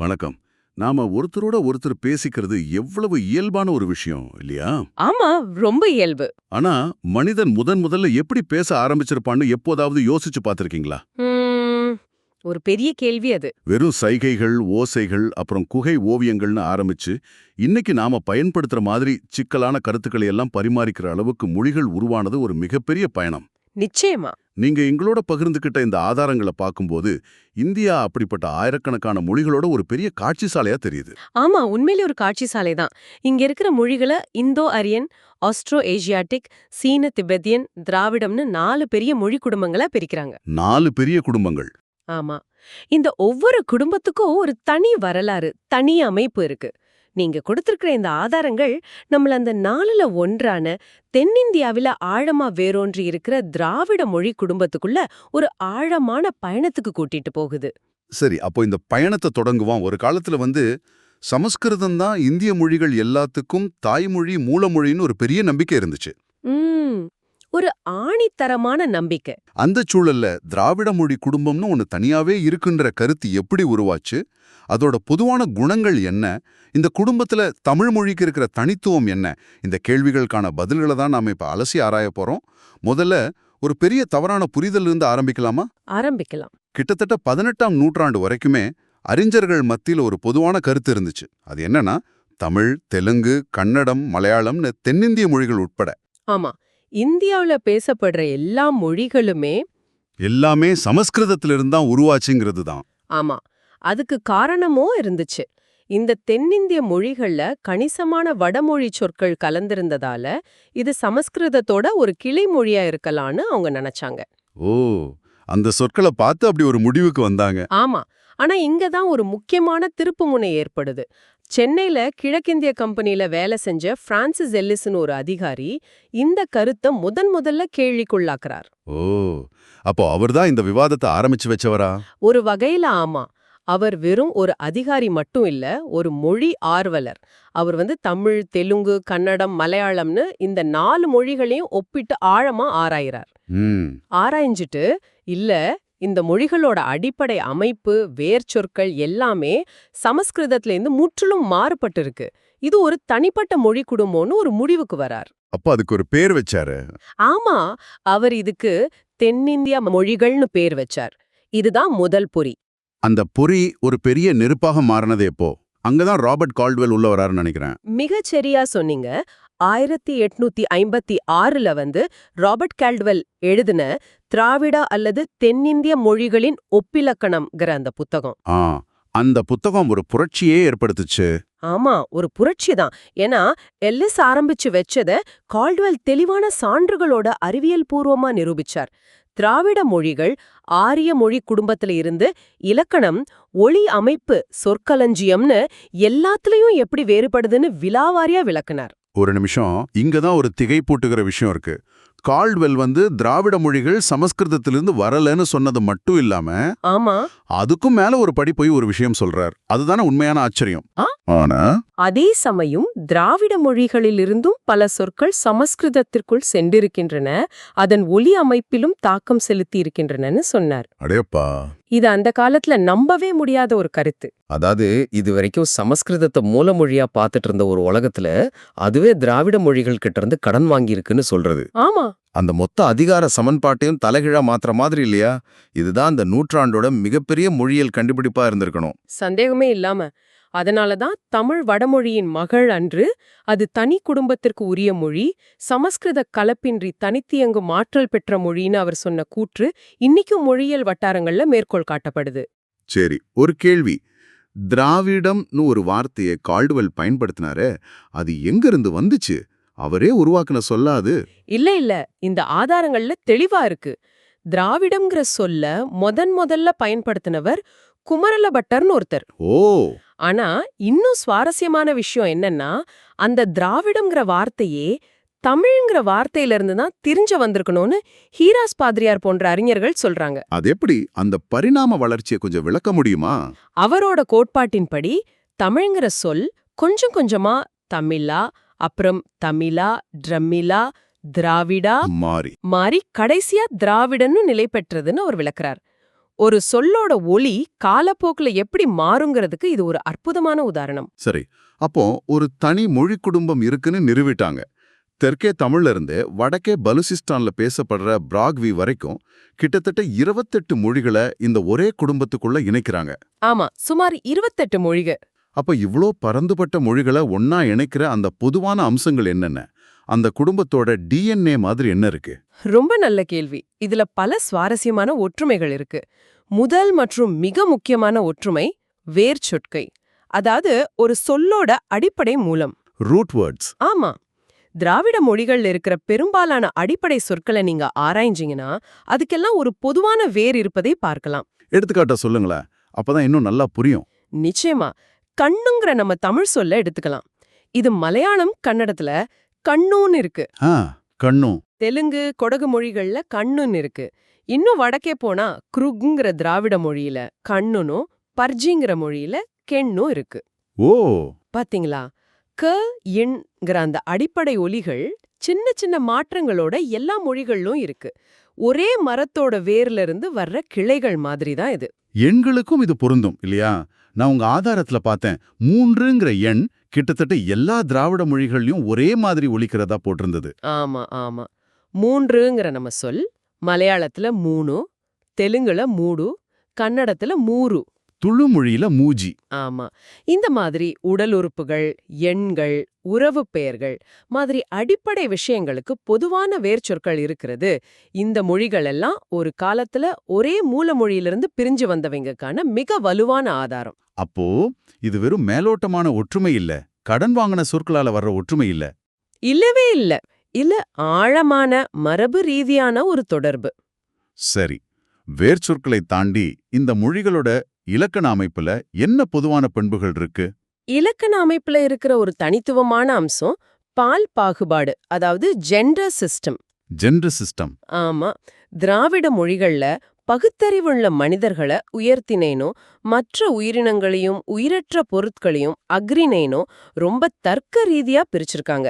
வணக்கம். நாம ஒருத்தரோட ஒருத்தர் பேசிக்கிறது எவ்வளவு இயல்பான ஒரு விஷயம் இல்லையா? ஆமா ரொம்ப இயல்பு. ஆனா மனிதன் முதன் முதல்ல எப்படி பேச ஆரம்பிச்சிருப்பான்னு எப்போதாவது யோசிச்சு பார்த்திருக்கீங்களா? ஒரு பெரிய கேள்வி அது. வெறும் சைகைகள் ஓசைகள் அப்புறம் குகை ஓவியங்கள்னு ஆரம்பிச்சு இன்னைக்கு நாம பயன்படுத்துற மாதிரி சிக்கலான கருத்துக்களை எல்லாம் பரிமாறிக்கிற அளவுக்கு மொழிகள் உருவானது ஒரு மிகப்பெரிய பயணம். நிச்சயமா. நீங்க எங்களோட பகிர்ந்துகிட்ட இந்த ஆதாரங்களை பார்க்கும்போது இந்தியா அப்படிப்பட்ட ஆயிரக்கணக்கான மொழிகளோட ஒரு பெரிய காட்சி சாலையா தெரியுது. ஆமா உண்மையிலே ஒரு காட்சி சாலை தான். இங்க இருக்கிற மொழிகளை இந்தோ அரியன் ஆஸ்ட்ரோ ஏசியாட்டிக் சீன திபெத்தியன் திராவிடம்னு நாலு பெரிய மொழி குடும்பங்களா பிரிக்கிறாங்க. நாலு பெரிய குடும்பங்கள். ஆமா. இந்த ஒவ்வொரு குடும்பத்துக்கும் ஒரு தனி வரலாறு தனி அமைப்பு இருக்கு. நீங்க கொடுத்திருக்கிற இந்த ஆதாரங்கள் நம்மள அந்த நாலுல ஒன்றான தென்னிந்தியாவில ஆழமா வேரூன்றி இருக்கிற திராவிட மொழி குடும்பத்துக்குள்ள ஒரு ஆழமான பயணத்துக்கு கூட்டிட்டு போகுது. சரி அப்போ இந்த பயணத்தை தொடங்குவான் ஒரு காலத்துல வந்து சமஸ்கிருதம் தான் இந்திய மொழிகள் எல்லாத்துக்கும் தாய்மொழி மூலமொழின்னு ஒரு பெரிய நம்பிக்கை இருந்துச்சு. ஒரு ஆணித்தரமான நம்பிக்கை. அந்த சூழல்ல திராவிட மொழி குடும்பம்னு ஒன்னு தனியாவே இருக்குன்ற கருத்து எப்படி உருவாச்சு? அதோட பொதுவான குணங்கள் என்ன? இந்த குடும்பத்துல தமிழ் மொழிக்கு இருக்கிற தனித்துவம் என்ன? இந்த கேள்விகளுக்கான பதில்களை தான் நாம இப்ப அலசி ஆராய போறோம். முதல்ல ஒரு பெரிய தவறான புரிதல் இருந்து ஆரம்பிக்கலாமா? ஆரம்பிக்கலாம். கிட்டத்தட்ட பதினெட்டாம் நூற்றாண்டு வரைக்குமே அறிஞர்கள் மத்தியில் ஒரு பொதுவான கருத்து இருந்துச்சு. அது என்னன்னா தமிழ் தெலுங்கு கன்னடம் மலையாளம்னு தென்னிந்திய மொழிகள் உட்பட. ஆமா. இந்தியாவுல பேசப்படுற எல்லா மொழிகளுமே எல்லாமே சமஸ்கிருதத்திலிருந்து தான் உருவாச்சுங்கிறது தான் ஆமா. அதுக்கு காரணமோ இருந்துச்சு. இந்த தென்னிந்திய மொழிகள்ல கணிசமான வடமொழி சொற்கள் கலந்திருந்ததால இது சமஸ்கிருதத்தோட ஒரு கிளை மொழியா இருக்கலாம்னு அவங்க நினைச்சாங்க. ஓ அந்த சொற்களை பார்த்து அப்படி ஒரு முடிவுக்கு வந்தாங்க. ஆமா. ஆனா இங்க தான் ஒரு முக்கியமான திருப்புமுனை ஏற்படுது. சென்னையில கிழக்கிந்திய கம்பெனில வேலை செஞ்ச பிரான்சிஸ் எல்லிஸ்னு ஒரு அதிகாரி இந்த கருத்தை முதன் முதல்ல கேள்விக்குள்ளாக்குறார். ஓ அப்போ அவர்தான் இந்த விவாதத்தை ஆரம்பிச்சு வச்சவரா? ஒரு வகையில ஆமா. அவர் வெறும் ஒரு அதிகாரி மட்டும் இல்ல ஒரு மொழி ஆர்வலர். அவர் வந்து தமிழ் தெலுங்கு கன்னடம் மலையாளம்னு இந்த நாலு மொழிகளையும் ஒப்பிட்டு ஆழமா ஆராயிறார். ஆராய்ஞ்சிட்டு இல்ல இந்த மொழிகளோட அடிப்படை அமைப்பு வேர்ச்சொற்கள் எல்லாமே சமஸ்கிருதத்துல இருந்து முற்றிலும் மாறுபட்டு இருக்கு இது ஒரு தனிப்பட்ட மொழி குடும்பம்னு ஒரு முடிவுக்கு வரார். அப்போ அதுக்கு ஒரு பேர் வச்சாரு. ஆமா அவர் இதுக்கு தென்னிந்திய மொழிகள்னு பேர் வச்சார். இதுதான் முதல் பொறி. அந்த பொறி ஒரு பெரிய நெருப்பாக மாறினது எப்போ? அங்கதான் ராபர்ட் கால்ட்வெல் உள்ள வராருன்னு நினைக்கிறேன். மிகச் சரியா சொன்னீங்க. ஆயிரத்தி எட்நூத்தி ஐம்பத்தி ஆறுல வந்து ராபர்ட் கால்ட்வெல் எழுதின திராவிட அல்லது தென்னிந்திய மொழிகளின் ஒப்பிலக்கணம்ங்கிற அந்த புத்தகம். அந்த புத்தகம் ஒரு புரட்சியே ஏற்படுத்துச்சு. ஆமா ஒரு புரட்சி தான். ஏன்னா எல்லிஸ் ஆரம்பிச்சு வச்சத கால்ட்வெல் தெளிவான சான்றுகளோட அறிவியல் பூர்வமா நிரூபிச்சார். திராவிட மொழிகள் ஆரிய மொழி குடும்பத்துல இருந்து இலக்கணம் ஒளி அமைப்பு சொற்களஞ்சியம்னு எல்லாத்துலயும் எப்படி வேறுபடுதுன்னு விலாவாரியா விளக்குனார். ஒரு நிமிஷம் இங்க தான் ஒரு திகைப்பூட்டுகிற விஷயம் இருக்கு. கால்ட்வெல் வந்து திராவிட மொழிகள் சமஸ்கிருதத்திலிருந்து வரலன்னு சொன்னது மட்டும் இல்லாம ஆமா. அதுக்கும் மேல ஒரு படி போய் ஒரு விஷயம் சொல்றார். அதுதானே உண்மையான ஆச்சரியம்? ஆனா? அதே சமயம் திராவிட மொழிகளிலிருந்தும் பல சொற்கள் சமஸ்கிருதத்திற்குள் சென்றிருக்கின்றன. அதன் ஒலி அமைப்பிலும் தாக்கம் செலுத்தி இருக்கின்றனன்னு சொன்னார். அடேப்பா. இது அந்த காலத்துல நம்பவே முடியாத ஒரு கருத்து. அதாவது இது வரைக்கும் சமஸ்கிருதத்தை மூலமொழியா பார்த்துட்டு இருந்த ஒரு உலகத்துல அதுவே திராவிட மொழிகள் கிட்ட இருந்து கடன் வாங்கியிருக்குன்னு சொல்றது. ஆமா. அந்த மொத்த அதிகார சமன்பாட்டையும் தலைகீழா மாத்துற மாதிரி இல்லையா? இதுதான் அந்த நூற்றாண்டோட மிகப்பெரிய மொழியியல் கண்டுபிடிப்பா இருந்திருக்கணும். சந்தேகமே இல்லாம. அதனாலதான் தமிழ் வடமொழியின் மகள் அன்று அது தனி குடும்பத்திற்கு உரிய மொழி சமஸ்கிருத கலப்பின்றி தனித்தியங்கும் ஆற்றல் பெற்ற மொழின்னு அவர் சொன்ன கூற்று இன்னிக்கும் மொழியியல் வட்டாரங்கள்ல மேற்கோள் காட்டப்படுது. சரி ஒரு கேள்வி. திராவிடம்னு ஒரு வார்த்தையை கால்டுவெல் பயன்படுத்தினாரே அது எங்க இருந்து வந்துச்சு? அவரே உருவாக்குன சொல்லாது இல்ல இல்ல. இந்த ஆதாரங்கள்ல தெளிவா இருக்கு. திராவிடம்ங்கிற சொல்ல முதன் முதல்ல பயன்படுத்தினவர் குமரல பட்டர்னு ஒருத்தர். ஓ! ஆனா இன்னும் சுவாரஸ்யமான விஷயம் என்னன்னா அந்த திராவிடம்ங்கிற வார்த்தையே தமிழ்ங்கிற வார்த்தையில இருந்து தான் திரிஞ்ச வந்திருக்கணும்னு ஹீராஸ் பாதிரியார் போன்ற அறிஞர்கள் சொல்றாங்க. அது எப்படி? அந்த பரிணாம வளர்ச்சியை கொஞ்சம் விளக்க முடியுமா? அவரோட கோட்பாட்டின்படி தமிழ்ங்கிற சொல் கொஞ்சம் கொஞ்சமா தமிழா அப்புறம் தமிழா ட்ரமிழா திராவிடா மாறி. மாறி கடைசியா திராவிடன்னு நிலை பெற்றதுன்னு அவர் விளக்குறார். ஒரு சொல்லோட ஒலி காலப்போக்குல எப்படி மாறுங்கிறதுக்கு இது ஒரு அற்புதமான உதாரணம். சரி அப்போ ஒரு தனி மொழி குடும்பம் இருக்குன்னு நிறுவிட்டாங்க. தெற்கே தமிழ்ல இருந்து வடக்கே பலுசிஸ்டான்ல பேசப்படுற பிராக்வி வரைக்கும் கிட்டத்தட்ட இருபத்தெட்டு மொழிகளை இந்த ஒரே குடும்பத்துக்குள்ள இணைக்கிறாங்க. ஆமா சுமார் இருபத்தெட்டு மொழிக அப்ப இவ்ளோ பரந்துபட்ட மொழிகளை ஒன்னா இணைக்கிற அந்த பொதுவான அம்சங்கள் என்னென்ன? அந்த குடும்பத்தோட டிஎன்ஏ மாதிரி என்ன இருக்கு? ரொம்ப நல்ல கேள்வி. இதுல பல சுவாரஸ்யமான ஒற்றுமைகள் இருக்கு. முதல் மற்றும் மிக முக்கியமான ஒற்றுமை வேர் சொற்கை அதாவது ஒரு சொல்லோட அடிப்படை மூலம். ரூட் வேர்ட்ஸ் ஆமா. திராவிட மொழிகள்ல இருக்கிற பெரும்பாலான அடிப்படை சொற்களை நீங்க ஆராய்ஞ்சீங்கன்னா அதுக்கெல்லாம் ஒரு பொதுவான வேர் இருப்பதை பார்க்கலாம். எடுத்துக்காட்ட சொல்லுங்களேன். அப்பதான் இன்னும் நல்லா புரியும். நிச்சயமா. கண்ணுங்கிற நம்ம தமிழ் சொல்ல எடுத்துக்கலாம். இது மலையாளம் கன்னடத்துல கண்ணூன்னு இருக்கு. ஆ கண்ணும் தெலுங்கு கொடகு மொழிகள்ல கண்ணுன்னு இருக்கு. இன்னும் வடக்கே போனா குருகுங்கிற திராவிட மொழியில கண்ணுனும் பர்ஜிங்கிற மொழியில கெண்ணும் இருக்கு. ஓ! பாத்தீங்களா? க இன்ங்கிற அந்த அடிப்படை ஒலிகள் சின்ன சின்ன மாற்றங்களோட எல்லா மொழிகளிலும் இருக்கு. ஒரே மரத்தோட வேர்ல இருந்து வர்ற கிளைகள் மாதிரி தான் இது. எண்களுக்கும் இது பொருந்தும் இல்லையா? நான் உங்க ஆதாரத்துல பார்த்தேன். மூன்றுங்கிற எண் கிட்டத்தட்ட எல்லா திராவிட மொழிகள்லயும் ஒரே மாதிரி ஒலிக்கிறதா போட்டிருந்தது. ஆமா ஆமா. மூன்றுங்கிற நம்ம சொல் மலையாளத்துல மூணு தெலுங்குல மூடு கன்னடத்துல மூரு துளு மொழியில மூஜி. ஆமா. இந்த மாதிரி உடல் உறுப்புகள் எண்கள் உறவு பெயர்கள் மாதிரி அடிப்படை விஷயங்களுக்கு பொதுவான வேர்ச்சொற்கள் இருக்கிறது. இந்த மொழிகள் எல்லாம் ஒரு காலத்துல ஒரே மூல மொழியிலிருந்து பிரிஞ்சு வந்தவங்கக்கான மிக வலுவான ஆதாரம். அப்போ இது வெறும் மேலோட்டமான ஒற்றுமை இல்ல. கடன் வாங்கின சொற்களால வர்ற ஒற்றுமை இல்ல. இல்லவே இல்ல. இல்ல ஆழமான மரபு ரீதியான ஒரு தொடர்பு. சரி. வேர்ச்சொற்களை தாண்டி இந்த மொழிகளோட இலக்கண அமைப்புல என்ன பொதுவான பண்புகள் இருக்கு? இலக்கண அமைப்புல இருக்கிற ஒரு தனித்துவமான அம்சம் பால் பாகுபாடு அதாவது ஜெண்டர் சிஸ்டம் ஜெண்டர் சிஸ்டம் ஆமா. திராவிட மொழிகள்ல பகுத்தறிவுள்ள மனிதர்களை உயர்த்தினேனோ மற்ற உயிரினங்களையும் உயிரற்ற பொருட்களையும் அக்ரினேனோ ரொம்ப தர்க்க ரீதியா பிரிச்சிருக்காங்க.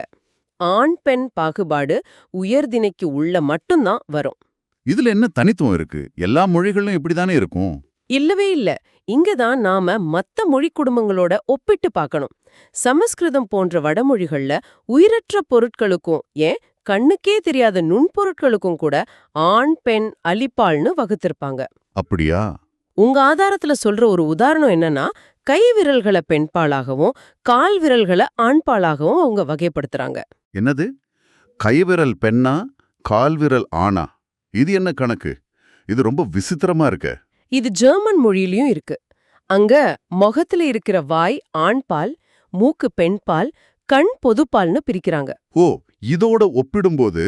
ஆண் பெண் பாகுபாடு உயர்திணைக்கு உள்ள மட்டும்தான் வரும். இதுல என்ன தனித்துவம் இருக்கு? எல்லா மொழிகளிலும் இப்படிதானே இருக்கும்? இல்லவே இல்ல. இங்கதான் நாம மத்த மொழி குடும்பங்களோட ஒப்பிட்டு பார்க்கணும் சமஸ்கிருதம் போன்ற வடமொழிகள்ல உயிரற்ற பொருட்களுக்கும் ஏன் கண்ணுக்கே தெரியாத நுண்பொருட்களுக்கும் கூட ஆண் பெண் அலிப்பாள்னு வகுத்திருப்பாங்க. அப்படியா? உங்க ஆதாரத்துல சொல்ற ஒரு உதாரணம் என்னன்னா கை விரல்களை பெண்பாலாகவும் கால் விரல்களை ஆண்பாலாகவும் அவங்க வகைப்படுத்துறாங்க. என்னது? கைவிரல் பெண்ணா கால்விரல் ஆணா? இது என்ன கணக்கு? இது ரொம்ப விசித்திரமா இருக்க. இது ஜெர்மன் மொழியிலயும் இருக்கு. அங்க முகத்துல இருக்கிற வாய் ஆண்பால் மூக்கு பெண்பால் கண் பொதுப்பால்னு பிரிக்கிறாங்க. ஓ இதோட ஒப்பிடும்போது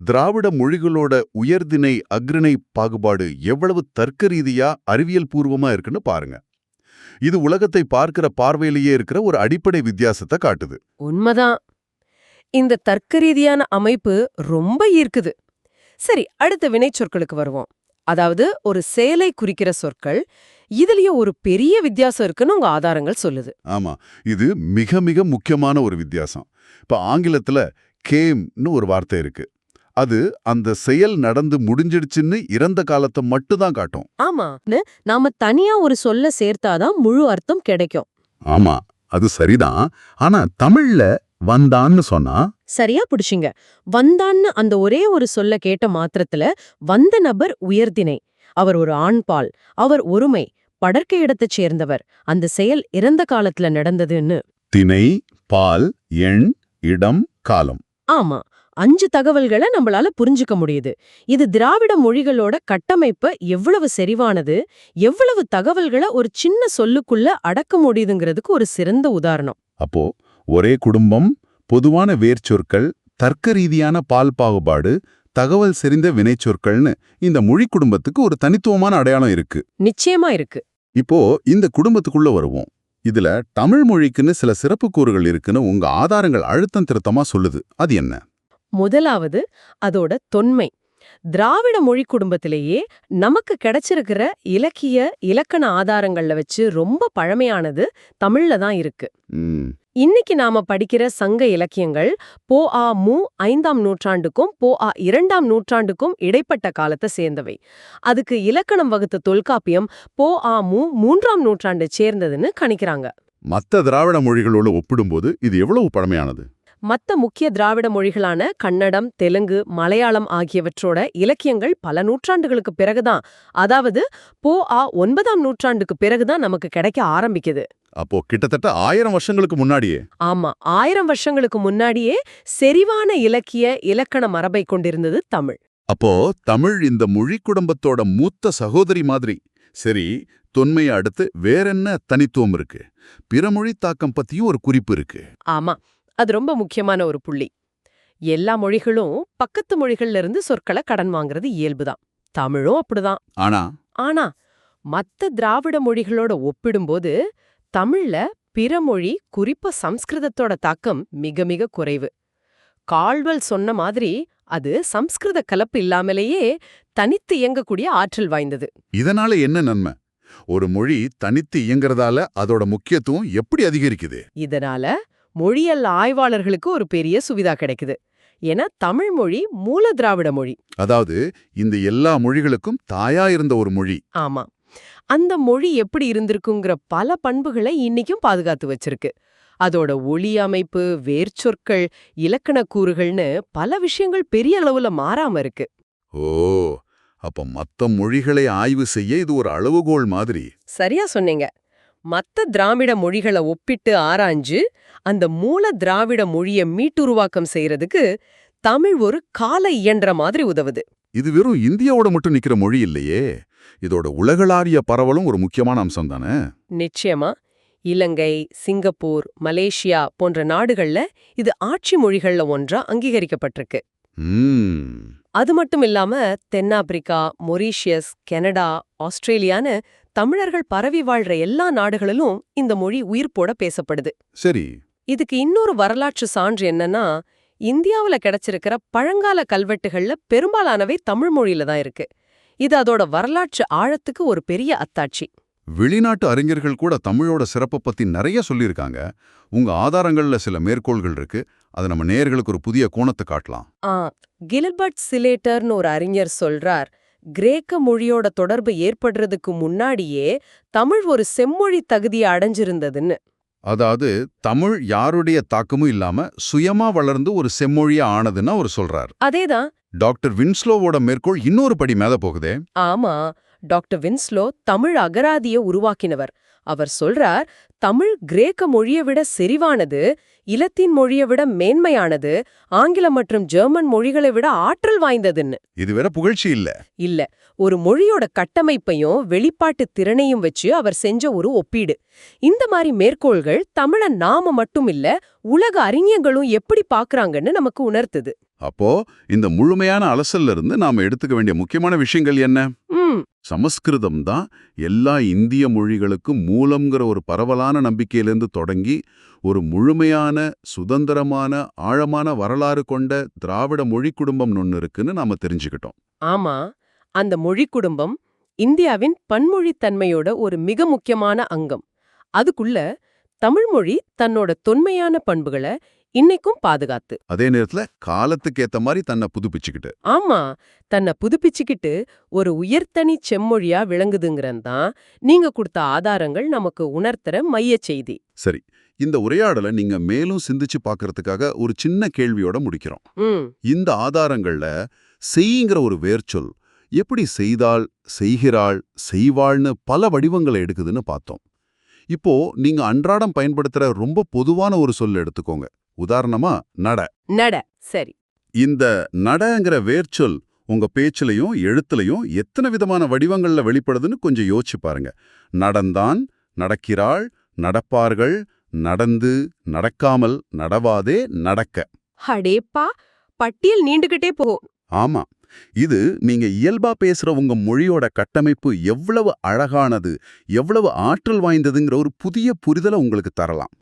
திராவிட மொழிகளோட உயர்திணை அக்ரிணை பாகுபாடு எவ்வளவு தர்க்க ரீதியா அறிவியல் பூர்வமா இருக்குன்னு பாருங்க. இது உலகத்தை பார்க்கிற பார்வையிலேயே இருக்கிற ஒரு அடிப்படை வித்தியாசத்தை காட்டுது. உண்மைதான். இந்த தர்க்க ரீதியான அமைப்பு ரொம்ப ஈர்க்குது. சரி அடுத்த வினைச்சொற்களுக்கு வருவோம். அதாவது ஒரு செயலை குறிக்கிற சொற்கள் இதுலயும் ஒரு பெரிய வித்தியாசம் இருக்குன்னு உங்க ஆதாரங்கள் சொல்லுது. ஆமா இது மிக மிக முக்கியமான ஒரு வித்தியாசம். இப்ப ஆங்கிலத்துல கேம்னு ஒரு வார்த்தை இருக்கு. அது அந்த செயல் நடந்து முடிஞ்சிடுச்சுன்னு இறந்த காலத்தை மட்டும்தான் காட்டும். ஆமா நாம தனியா ஒரு சொல்ல சேர்த்தாதான் முழு அர்த்தம் கிடைக்கும். ஆமா அது சரிதான். ஆனா தமிழ்ல வந்தான்னு சொன்னா சரியா புடிச்சிங்க. வந்தான்னு அந்த ஒரே ஒரு சொல்ல கேட்ட மாத்திரத்துல வந்த நபர் உயர்தினை அவர் ஒரு ஆண்பால் அவர் ஒருமை படர்க்கை இடத்தைச் சேர்ந்தவர். அந்த செயல் இறந்த காலத்துல நடந்ததுன்னு. திணை பால் எண் இடம் காலம். ஆமா. அஞ்சு தகவல்களை நம்மளால புரிஞ்சுக்க முடியுது. இது திராவிட மொழிகளோட கட்டமைப்பு எவ்வளவு செறிவானது எவ்வளவு தகவல்களை ஒரு சின்ன சொல்லுக்குள்ள அடக்க முடியுதுங்கிறதுக்கு ஒரு சிறந்த உதாரணம். அப்போ ஒரே குடும்பம் பொதுவான வேர்ச்சொற்கள் தர்க்க ரீதியான பால் பாகுபாடு தகவல் செறிந்த வினைச்சொற்கள்னு இந்த மொழி குடும்பத்துக்கு ஒரு தனித்துவமான அடையாளம் இருக்கு. நிச்சயமா இருக்கு. இப்போ இந்த குடும்பத்துக்குள்ள வருவோம். இதுல தமிழ் மொழிக்குன்னு சில சிறப்பு கூறுகள் இருக்குன்னு உங்க ஆதாரங்கள் அழுத்தம் திருத்தமா சொல்லுது. அது என்ன? முதலாவது அதோட தொன்மை. திராவிட மொழி குடும்பத்திலேயே நமக்கு கிடைச்சிருக்கிற இலக்கிய இலக்கண ஆதாரங்கள்ல வச்சு ரொம்ப பழமையானது தமிழ்ல தான் இருக்கு. இன்னைக்கு நாம படிக்கிற சங்க இலக்கியங்கள் போ ஆ மு ஐந்தாம் நூற்றாண்டுக்கும் போ ஆ இரண்டாம் நூற்றாண்டுக்கும் இடைப்பட்ட காலத்தை சேர்ந்தவை. அதுக்கு இலக்கணம் வகுத்த தொல்காப்பியம் போ ஆ மு மூன்றாம் நூற்றாண்டை சேர்ந்ததுன்னு கணிக்கிறாங்க. மத்த திராவிட மொழிகளோடு ஒப்பிடும்போது இது எவ்வளவு பழமையானது? மத்த முக்கிய திராவிட மொழிகளான கன்னடம் தெலுங்கு மலையாளம் ஆகியவற்றோட இலக்கியங்கள் பல நூற்றாண்டுகளுக்கு பிறகுதான். அதாவது போ ஆ ஒன்பதாம் நூற்றாண்டுக்கு பிறகுதான் நமக்கு கிடைக்க ஆரம்பிக்குது. அப்போ கிட்டத்தட்ட ஆயிரம் வருஷங்களுக்கு முன்னாடியே. ஆமா ஆயிரம் வருஷங்களுக்கு முன்னாடியே செறிவான இலக்கிய இலக்கண மரபை கொண்டிருந்தது தமிழ். அப்போ தமிழ் இந்த மொழி குடும்பத்தோட மூத்த சகோதரி மாதிரி. சரி தொன்மையை அடுத்து வேறென்ன தனித்துவம் இருக்கு? பிற மொழி தாக்கம் பத்தியும் ஒரு குறிப்பு இருக்கு. ஆமா அது ரொம்ப முக்கியமான ஒரு புள்ளி. எல்லா மொழிகளும் பக்கத்து மொழிகள்ல இருந்து சொற்களை கடன் வாங்குறது இயல்புதான் தமிழும் அப்படிதான். ஆனா? ஆனா மத்த திராவிட மொழிகளோட ஒப்பிடும்போது தமிழ்ல பிற மொழி குறிப்பா சம்ஸ்கிருதத்தோட தாக்கம் மிக மிக குறைவு. கால்வல் சொன்ன மாதிரி அது சம்ஸ்கிருத கலப்பு இல்லாமலேயே தனித்து இயங்கக்கூடிய ஆற்றல் வாய்ந்தது. இதனால என்ன நன்மை? ஒரு மொழி தனித்து இயங்குறதால அதோட முக்கியத்துவம் எப்படி அதிகரிக்குது? இதனால மொழியல் ஆய்வாளர்களுக்கு ஒரு பெரிய சுவிதா கிடைக்குது. ஏன்னா தமிழ் மொழி மூல திராவிட மொழி. அதாவது இந்த எல்லா மொழிகளுக்கும் தாயா இருந்த ஒரு மொழி. ஆமா. அந்த மொழி எப்படி இருந்திருக்குங்கிற பல பண்புகளை இன்னைக்கும் பாதுகாத்து வச்சிருக்கு. அதோட ஒளி அமைப்பு வேர்ச்சொற்கள் இலக்கண கூறுகள்னு பல விஷயங்கள் பெரிய அளவுல மாறாம இருக்கு. ஓ அப்ப மத்த மொழிகளை ஆய்வு செய்ய இது ஒரு அளவுகோல் மாதிரி. சரியா சொன்னீங்க. மத்த திராவிட மொழிகளை ஒப்பிட்டு ஆராய்ஞ்சு அந்த மூல திராவிட மொழியை மீட்டுருவாக்கம் செய்யறதுக்கு தமிழ் ஒரு கால இயன்ற மாதிரி உதவுது. இது வெறும் இந்தியாவோட மட்டும் நிக்கிற மொழி இல்லையே. இதோட உலகளாரிய பரவலும் ஒரு முக்கியமான அம்சம் தானே நிச்சயமா. இலங்கை சிங்கப்பூர் மலேசியா போன்ற நாடுகள்ல இது ஆட்சி மொழிகள்ல ஒன்றா அங்கீகரிக்கப்பட்டிருக்கு. அது மட்டும் இல்லாம தென்னாப்பிரிக்கா மொரீஷியஸ் கனடா ஆஸ்திரேலியான்னு தமிழர்கள் பரவி வாழ்ற எல்லா நாடுகளிலும் இந்த மொழி உயிர்ப்போட பேசப்படுது. சரி. இதுக்கு இன்னொரு வரலாற்று சான்று என்னன்னா இந்தியாவுல கிடைச்சிருக்கிற பழங்கால கல்வெட்டுகள்ல பெரும்பாலானவை தமிழ் மொழியில தான் இருக்கு. இது அதோட வரலாற்று ஆழத்துக்கு ஒரு பெரிய அத்தாட்சி. வெளிநாட்டு அறிஞர்கள் கூட தமிழோட சிறப்பை பத்தி நிறைய சொல்லியிருக்காங்க. உங்க ஆதாரங்கள்ல சில மேற்கோள்கள் இருக்கு. அதை நம்ம நேயர்களுக்கு ஒரு புதிய கோணத்தை காட்டலாம். கில்பர்ட் சிலேட்டர்னு ஒரு அறிஞர் சொல்றார் கிரேக்க மொழியோட தொடர்பு ஏற்படுறதுக்கு முன்னாடியே தமிழ் ஒரு செம்மொழி தகுதியை அடைஞ்சிருந்ததுன்னு. அதாவது தமிழ் யாருடைய தாக்கமும் இல்லாம சுயமா வளர்ந்து ஒரு செம்மொழியா ஆனதுன்னு அவர் சொல்றார். அதேதான் டாக்டர் வின்ஸ்லோவோட மேற்கோள் இன்னொரு படி மேல போகுதே. ஆமா டாக்டர் வின்ஸ்லோ தமிழ் அகராதிய உருவாக்கினவர். அவர் சொல்றார் தமிழ் கிரேக்க மொழியை விட செறிவானது இலத்தீன் மொழியை விட மேன்மையானது ஆங்கிலம் மற்றும் ஜெர்மன் மொழிகளை விட ஆற்றல் வாய்ந்ததுன்னு. இது வேற புகழ்ச்சி இல்ல. இல்ல ஒரு மொழியோட கட்டமைப்பையும் வெளிப்பாட்டு திறனையும் வச்சு அவர் செஞ்ச ஒரு ஒப்பீடு. இந்த மாதிரி மேற்கோள்கள் தமிழ நாம மட்டும் இல்ல உலக அறிஞர்களும் எப்படி பாக்குறாங்கன்னு நமக்கு உணர்த்துது. அப்போ இந்த முழுமையான அலசல்ல இருந்து நாம எடுத்துக்க வேண்டிய முக்கியமான விஷயங்கள் என்ன? சமஸ்கிருதம் தான் எல்லா இந்திய மொழிகளுக்கும் மூலம்ங்கிற ஒரு பரவலான நம்பிக்கையிலிருந்து தொடங்கி ஒரு முழுமையான சுதந்திரமான ஆழமான வரலாறு கொண்ட திராவிட மொழி குடும்பம் ஒன்று இருக்குன்னு நாம தெரிஞ்சுக்கிட்டோம். ஆமா. அந்த மொழி குடும்பம் இந்தியாவின் பன்மொழித்தன்மையோட ஒரு மிக முக்கியமான அங்கம். அதுக்குள்ள தமிழ்மொழி தன்னோட தொன்மையான பண்புகளை இன்னைக்கும் பாதுகாத்து. அதே நேரத்துல காலத்துக்கு ஏத்த மாதிரி தன்னை புதுப்பிச்சுக்கிட்டு. ஆமா. தன்னை புதுப்பிச்சுக்கிட்டு ஒரு உயர்தனி செம்மொழியா விளங்குதுங்கிறது தான் நீங்க கொடுத்த ஆதாரங்கள் நமக்கு உணர்த்துற மைய செய்தி. சரி. இந்த உரையாடலை நீங்க மேலும் சிந்திச்சு பார்க்கறதுக்காக ஒரு சின்ன கேள்வியோட முடிக்கிறோம். இந்த ஆதாரங்கள்ல செய்ங்கிற ஒரு வேர்ச்சொல் எப்படி செய்தாள் செய்கிறாள் செய்வாள்னு பல வடிவங்களை எடுக்குதுன்னு பார்த்தோம். இப்போ நீங்க அன்றாடம் பயன்படுத்துற ரொம்ப பொதுவான ஒரு சொல் எடுத்துக்கோங்க. உதாரணமா நட. நட சரி. இந்த நடங்கிற வேர்ச்சொல் உங்க பேச்சிலையும் எழுத்துலையும் எத்தனை விதமான வடிவங்கள்ல வெளிப்படுதுன்னு கொஞ்சம் யோசிச்சு பாருங்க. நடந்தான் நடக்கிறாள் நடப்பார்கள் நடந்து நடக்காமல் நடவாதே நடக்க. அடேப்பா பட்டியல் நீண்டுகிட்டே போகும் ஆமா. இது நீங்க இயல்பா பேசுற உங்க மொழியோட கட்டமைப்பு எவ்வளவு அழகானது எவ்வளவு ஆற்றல் வாய்ந்ததுங்கிற ஒரு புதிய புரிதலை உங்களுக்கு தரலாம்.